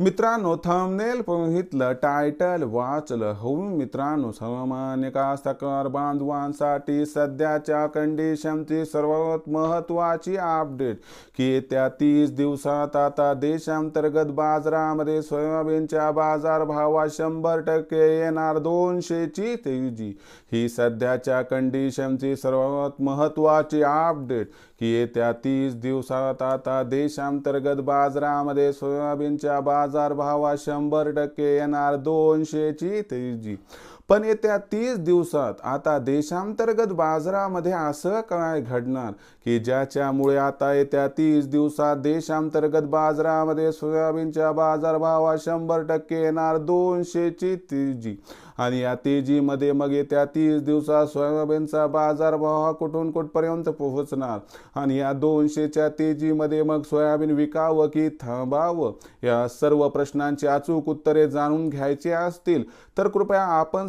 मित्रांनो थंबनेल बघितलं टायटल वाचलं. होऊन मित्रांनो सामान्य कास्तकार बांधवांसाठी सध्याच्या कंडिशनची सर्वात महत्त्वाची अपडेट की येत्या तीस दिवसात आता देशांतर्गत बाजारामध्ये सोयाबीनच्या बाजारभावात शंभर टक्के येणार दोनशेची तेजी. ही सध्याच्या कंडिशनची सर्वात महत्त्वाची अपडेट की येत्या तीस दिवसात आता देशांतर्गत बाजारामध्ये सोयाबीनच्या बाजार भावा शंभर टक्के येणार दोनशेची तेजी. पण येत्या तीस दिवसात आता देशांतर्गत बाजारामध्ये असं काय घडणार की ज्याच्यामुळे आता येत्या तीस दिवसात देशांतर्गत बाजारामध्ये सोयाबीनच्या बाजारभावात शंभर टक्के येणार दोनशेची तेजी. आणि या तेजीमध्ये मग येत्या तीस दिवसात सोयाबीनचा बाजारभाव हा कुठून कुठपर्यंत पोहोचणार? आणि या दोनशेच्या तेजीमध्ये मग सोयाबीन विकावं की थांबावं? या सर्व प्रश्नांची अचूक उत्तरे जाणून घ्यायची असतील तर कृपया आपण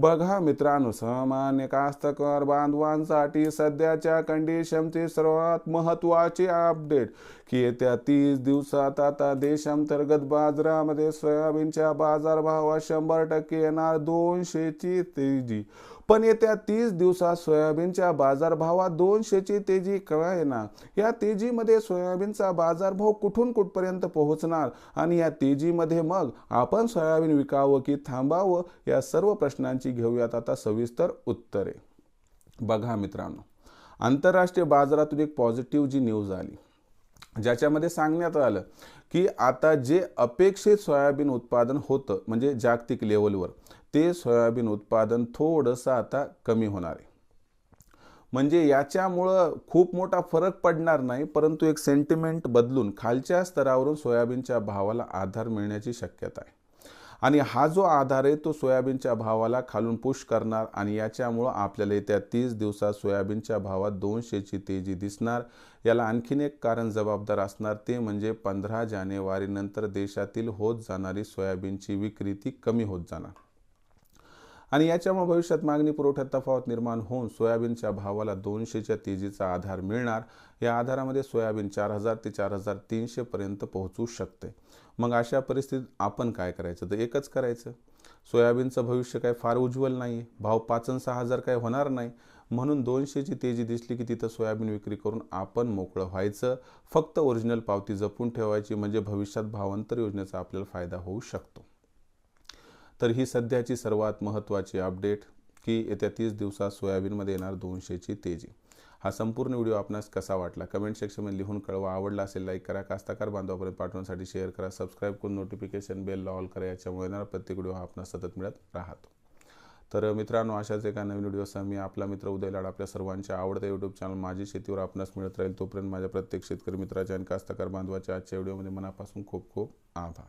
बघा मित्रांनो सामान्य कास्तकार बांधवांसाठी सध्याच्या कंडिशनची सर्वात महत्त्वाची अपडेट की येत्या तीस दिवसात आता देशांतर्गत बाजारामध्ये सोयाबीनच्या बाजारभावात शंभर टक्के येणार दोनशेची तेजी. पण येत्या तीस दिवसात सोयाबीनच्या बाजारभावात दोनशेची तेजी केव्हा येणार? या तेजीमध्ये सोयाबीनचा बाजारभाव कुठून कुठपर्यंत पोहोचणार? आणि या तेजीमध्ये मग आपण सोयाबीन विकावं की थांबावं? या सर्व प्रश्नांची घेऊयात आता सविस्तर उत्तरे. बघा मित्रांनो आंतरराष्ट्रीय बाजारातून एक पॉझिटिव्ह जी न्यूज आली. ज्याच्यामध्ये सांगण्यात आलं की आता जे अपेक्षित सोयाबीन उत्पादन होतं म्हणजे जागतिक लेवलवर ते सोयाबीन उत्पादन थोडंसं आता कमी होणार आहे. म्हणजे याच्यामुळं खूप मोठा फरक पडणार नाही परंतु एक सेंटिमेंट बदलून खालच्या स्तरावरून सोयाबीनच्या भावाला आधार मिळण्याची शक्यता आहे. आणि हा जो आधार आहे तो सोयाबीनच्या भावाला खालून पुश करणार आणि याच्यामुळं आपल्याला येत्या तीस दिवसात सोयाबीनच्या भावात दोनशेची तेजी दिसणार. याला आणखीन एक कारण जबाबदार असणार ते म्हणजे पंधरा जानेवारीनंतर देशातील होत जाणारी सोयाबीनची विक्री ती कमी होत जाणार. आणि याच्यामुळे भविष्यात मागणी पुरवठ्यात तफावत निर्माण होऊन सोयाबीनच्या भावाला दोनशेच्या तेजीचा आधार मिळणार. या आधारामध्ये सोयाबीन चार हजार ते चार हजार तीनशेपर्यंत पोहोचू शकते. मग अशा परिस्थितीत आपण काय करायचं? तर एकच करायचं. सोयाबीनचं भविष्य काय फार उज्ज्वल नाही भाव पाच सहा हजार काय होणार नाही. म्हणून दोनशेची तेजी दिसली की तिथं सोयाबीन विक्री करून आपण मोकळं व्हायचं. फक्त ओरिजिनल पावती जपून ठेवायची म्हणजे भविष्यात भावांतर योजनेचा आपल्याला फायदा होऊ शकतो. तर ही सध्याची सर्वात महत्त्वाची अपडेट की येत्या तीस दिवसात सोयाबीनमध्ये येणार दोनशेची तेजी. हा संपूर्ण व्हिडिओ आपणास कसा वाटला? कमेंट सेक्शनमध्ये लिहून कळवा. आवडला असेल लाईक करा. कास्ताकार बांधवापर्यंत पाठवण्यासाठी शेअर करा. सबस्क्राईब करून नोटिफिकेशन बेल ऑल करा. याच्यामुळे येणारा प्रत्येक व्हिडिओ हा आपणास सतत मिळत राहतो. तर मित्रांनो अशाच एका नवीन व्हिडिओसह मी आपला मित्र उदय लाड आपल्या सर्वांच्या आवडत्या यूट्यूब चॅनल माझी शेतीवर आपणास मिळत राहील. तोपर्यंत माझ्या प्रत्येक शेतकरी मित्राच्या आणि कास्तकार बांधवाच्या आजच्या व्हिडिओमध्ये मनापासून खूप खूप आभार.